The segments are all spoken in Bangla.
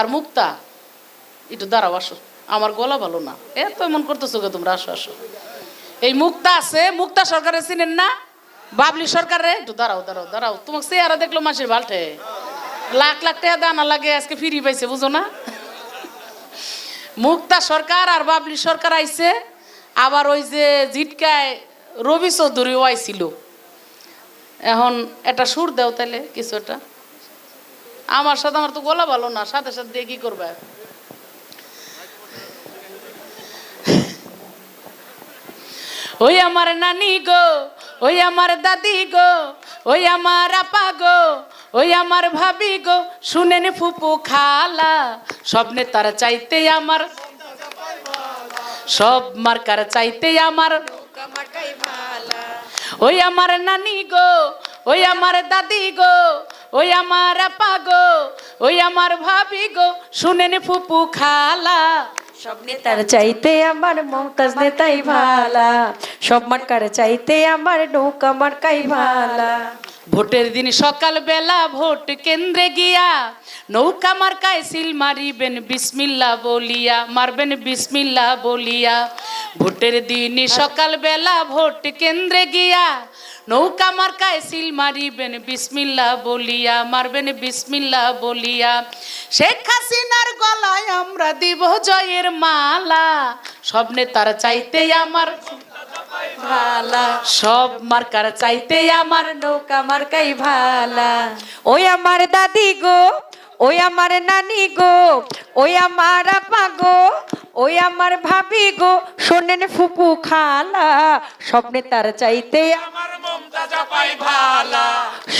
আর মুক্তা, একটু দাঁড়াও, আসো। আমার গলা ভালো না। এত এমন করতেছো গে তোমরা? আসো আসো। এই মুক্তা আছে, মুক্তা সরকারে চিনেন না? বাবলি সরকারে একটু দাঁড়াও দাঁড়াও দাঁড়াও। তোমাকে চেহারা দেখল মাসের বাল্টে লাখ লাখ টাকা দানা লাগে, আজকে ফিরি পাইছে, বুঝো না? মুক্তা সরকার আর বাবলি সরকার আইছে। আবার ওই যে জিটকায় রবি চৌধুরীও আইছিল। এখন এটা সুর দেও তাহলে কিছু একটা। আমার সাথে আমার তো গলা ভালো না, সাথে সাথে দিয়ে কি করবে? ওই আমার নানি গো, ওই আমার দাদি গো, ওই আমার আপা গো, ওই আমার ভাবি গো, শুনেন ফুপু খালা স্বপ্নে তারা চাইতে আমার, সব মার্কার চাইতে আমার। ওই আমার নানি গো, ওই আমার দাদি গো ওই আমার আপা গো ওই আমার ভাবি গো শুনেন ফুপু খালা। সব নেতার চাইতে আমার মমতাজ নেতাই ভালা। সব মার্কার চাইতে আমার নৌকা মার্কাই ভালা। ভোটের দিন সকাল বেলা ভোট কেন্দ্রে গিয়া নৌকা মার্কায় সিল মারিবেন বিসমিল্লা বলিয়া মারবেন বিসমিল্লা বলিয়া। ভোটের দিন সকাল বেলা ভোট কেন্দ্রে গিয়া নৌকা মার্কায় সিল মারিবেন, বিসমিল্লা বলিয়া, মারবেন বিসমিল্লা বলিয়া। শেখ হাসিনার গলায় আমরা দিব জয়ের মালা, সব নেতার চাইতে আমার ভালা। সব মার্কার চাইতে আমার নৌকা মার্কাই ভালা। ওই আমার দাদি গো, ওই আমার নানি গো, ওই আমার আপা গো, ওই আমার ভাবি গো, শোনেন ফুপু খালা স্বপ্নে নেতার চাইতে আমার ভালা।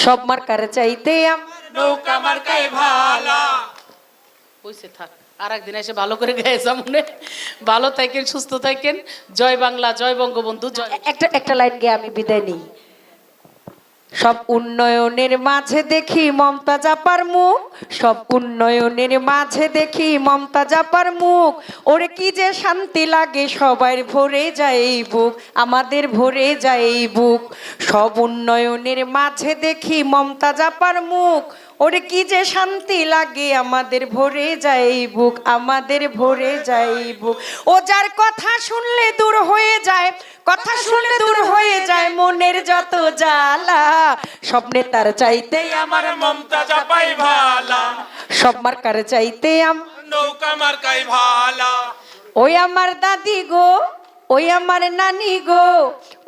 সব মার্কার চাইতে আমার নৌকা মার্কাই ভালা। বুঝছে থাক আর একদিন এসে ভালো করে গায়ে সামনে ভালো থাকেন সুস্থ থাকেন। জয় বাংলা জয় বঙ্গবন্ধু জয় একটা একটা লাইন গিয়ে আমি বিদায় নিই। সব উন্নয়নের মাঝে দেখি মমতা জাপার মুখ। সব উন্নয়নের মাঝে দেখি মমতা জাপার মুখ। ওরে কি যে শান্তি লাগে, সবার ভরে যায় এই বুক, আমাদের ভরে যায় এই বুক। সব উন্নয়নের মাঝে দেখি মমতা জাপার মুখ। ওরে কি যে শান্তি লাগে আমাদের ভরে যাই বুক আমাদের ভরে যাই বুক ও যার কথা শুনলে দূর হয়ে যায় কথা শুনলে দূর হয়ে যায় মনের যত জ্বালা। স্বপ্নে তার চাইতে আমার মমতা চাপাই ভালা। সব মার্কার চাইতে আম- নৌকা মার্কাই ভালা। ওই আমার দাদি গো। ওই আমার নানি গো,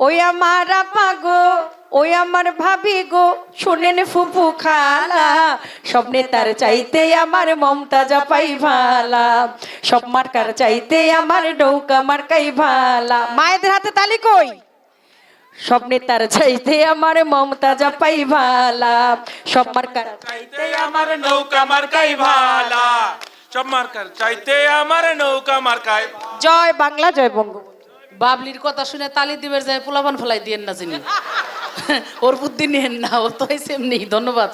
ওই আমার আপা গো, ওই আমার ভাবি গো, শুনেন ফুফু খালা সব নেতার চাইতে আমার মমতা জাপাই ভালা, সব মার্কার চাইতে আমার নৌকা মার্কাই ভালা। মায়েদের হাতে তালি কই? সব নেতার চাইতে আমার মমতা জাপাই ভালা, সব মার্কার চাইতে আমার নৌকা মার্কাই ভালা, সব মার্কার চাইতে আমার নৌকা মার্কাই জয় বাংলা, জয় বঙ্গবন্ধু। বাবলির কথা শুনে তালি দিবের যায় পোলাপান ফলাই দিয়ে না যিনি। ওর বুদ্ধি নিয়েন না, ও তো এমনি ধন্যবাদ।